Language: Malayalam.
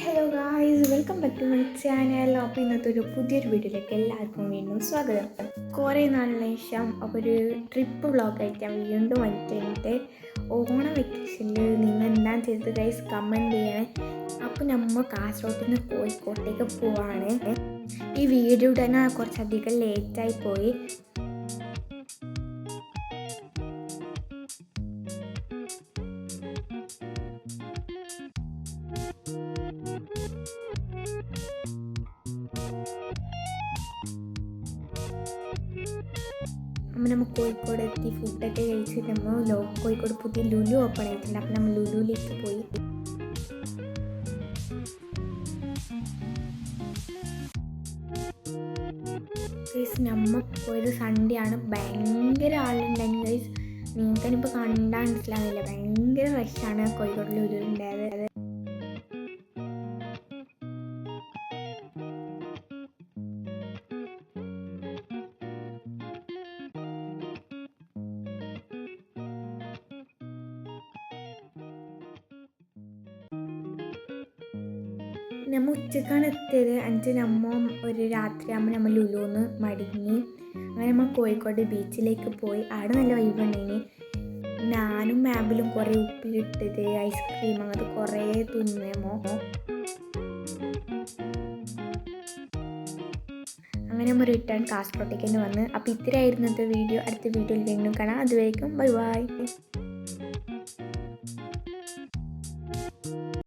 Hello guys welcome back to my channel അപ്പോൾ ഇന്നത്തെ ഒരു പുതിയൊരു വീഡിയോയിലേക്ക് എല്ലാവർക്കും വീണ്ടും സ്വാഗതം. കുറേ നാളിന് ശേഷം അപ്പോൾ ഒരു ട്രിപ്പ് വ്ളോഗായിട്ട് ഞാൻ വീണ്ടും വന്നിട്ടുണ്ട്. ഓണ വെക്കേഷനിൽ നിങ്ങൾ എന്താ ചെയ്തത് ഗൈസ് കമന്റ് ചെയ്യണേ. അപ്പോൾ നമ്മൾ കാസർഗോഡ് നിന്ന് കോഴിക്കോട്ടേക്ക് പോവാണ്. ഈ വീഡിയോ ഇടാൻ കുറച്ചധികം ലേറ്റായി പോയി. അപ്പം നമ്മൾ കോഴിക്കോട് എത്തി ഫുഡൊക്കെ കഴിച്ചിട്ട് നമ്മൾ ലോ കോഴിക്കോട് പുതിയ ലുലു ഓപ്പൺ ആയിട്ടുണ്ട്. അപ്പം നമ്മൾ ലുലുവിലേക്ക് പോയി. ഗൈസ് നമ്മൾ പോയത് സൺഡേ ആണ്. ഭയങ്കര ആളുണ്ടായിരുന്നു. ഗൈസ് നിങ്ങൾക്കിനിപ്പോൾ കണ്ടാൽ മനസ്സിലാവില്ല ഭയങ്കര റഷാണ് കോഴിക്കോട് ലുലുവിലുണ്ടായത് നമ്മ ഉച്ചക്കാണ് എത്തിയത്. അഞ്ച് നമ്മ ഒരു രാത്രിയാകുമ്പോൾ നമ്മൾ ലുലുന്ന് മടങ്ങി. അങ്ങനെ നമ്മൾ കോഴിക്കോട് ബീച്ചിലേക്ക് പോയി. അവിടെ നല്ല വൈബുണ്ടായിനി ഞാനും മാബിലും കുറേ ഉപ്പിലിട്ടത് ഐസ്ക്രീം അങ്ങനത്തെ കുറേ തിന്നേമോ അങ്ങനെ നമ്മൾ റിട്ടേൺ കാസർഗോട്ടേക്ക് തന്നെ വന്ന്. അപ്പോൾ ഇത്രയായിരുന്നു വീഡിയോ അടുത്ത വീഡിയോയിൽ വീണ്ടും കാണാം. അതുവരേക്കും ബൈ ബൈ